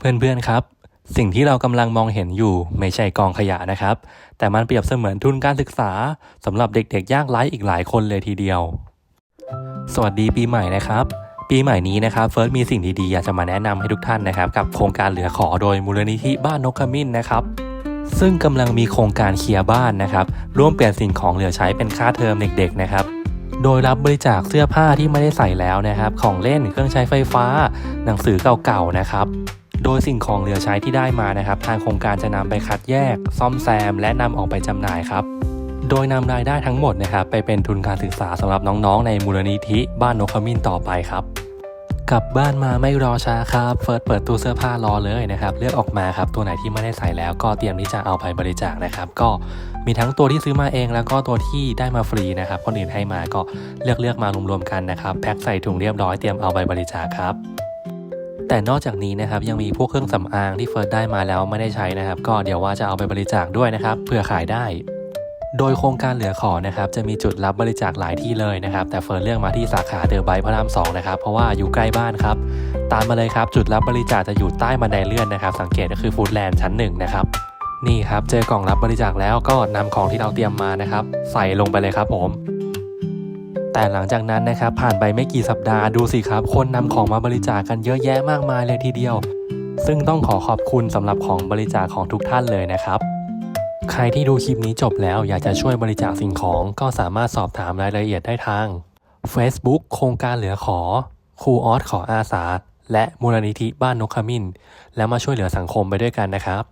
เพื่อนๆครับ สิ่งที่เรากำลังมองเห็นอยู่ไม่ใช่กองขยะนะครับ แต่มันเปรียบเสมือนทุนการศึกษาสำหรับเด็กๆ ยากไร้อีกหลายคนเลยทีเดียว สวัสดีปีใหม่นะครับ ปีใหม่นี้นะครับเฟิร์สมีสิ่งดีๆอยากจะมาแนะนำให้ทุกท่านนะครับ กับโครงการเหลือขอโดยมูลนิธิบ้านนกขมิ้นนะครับซึ่งกำลังมีโครงการเคลียร์บ้านนะครับ ร่วมเปลี่ยนสิ่งของเหลือใช้เป็นค่าเทอมเด็กๆนะครับ โดยรับบริจาคเสื้อผ้าที่ไม่ได้ใส่แล้วนะครับ ของเล่นเครื่องใช้ไฟฟ้า หนังสือเก่าๆนะครับ โดยสิ่งของเหลือใช้ที่ได้มานะครับ ทางโครงการจะนำไปคัดแยก ซ่อมแซม และนำออกไปจำหน่ายครับ โดยนำรายได้ทั้งหมดนะครับไปเป็นทุนการศึกษาสำหรับน้องๆ ในมูลนิธิบ้านนกขมิ้นต่อไปครับกลับบ้านมาไม่รอช้าครับเฟิร์สเปิดตู้เสื้อผ้ารอเลยนะครับ เลือกออกมาครับ ตัวไหนที่ไม่ได้ใส่แล้วก็เตรียมที่จะเอาไปบริจาคนะครับ ก็มีทั้งตัวที่ซื้อมาเองแล้วก็ตัวที่ได้มาฟรีนะครับ คนอื่นให้มาก็เลือกเลือกมารวมๆกันนะครับ แพ็คใส่ถุงเรียบร้อยเตรียมเอาไปบริจาคครับ แต่นอกจากนี้นะครับยังมีพวกเครื่องสำอางที่เฟิร์สได้มาแล้วไม่ได้ใช้นะครับ ก็เดี๋ยวว่าจะเอาไปบริจาคด้วยนะครับเพื่อขายได้ โดยโครงการเหลือขอนะครับจะมีจุดรับบริจาคหลายที่เลยนะครับ แต่เฟิร์นเลือกมาที่สาขาเดอะไบค์พระรามสองนะครับเพราะว่าอยู่ใกล้บ้านครับ ตามมาเลยครับจุดรับบริจาคจะอยู่ใต้บันไดเลื่อนนะครับ สังเกตก็คือฟู้ดแลนด์ชั้นหนึ่งนะครับนี่ครับเจอกล่องรับบริจาคแล้วก็นำของที่เราเตรียมมานะครับ ใส่ลงไปเลยครับผม แต่หลังจากนั้นนะครับผ่านไปไม่กี่สัปดาห์ดูสิครับ คนนำของมาบริจาคกันเยอะแยะมากมายเลยทีเดียว ซึ่งต้องขอขอบคุณสำหรับของบริจาคของทุกท่านเลยนะครับ ใครที่ดูคลิปนี้จบแล้วอยากจะช่วยบริจาคสิ่งของก็สามารถสอบถามรายละเอียดได้ทาง Facebook โครงการเหลือขอครูออสขออาสาและมูลนิธิบ้านนกขมิ้น แล้วมาช่วยเหลือสังคมไปด้วยกันนะครับ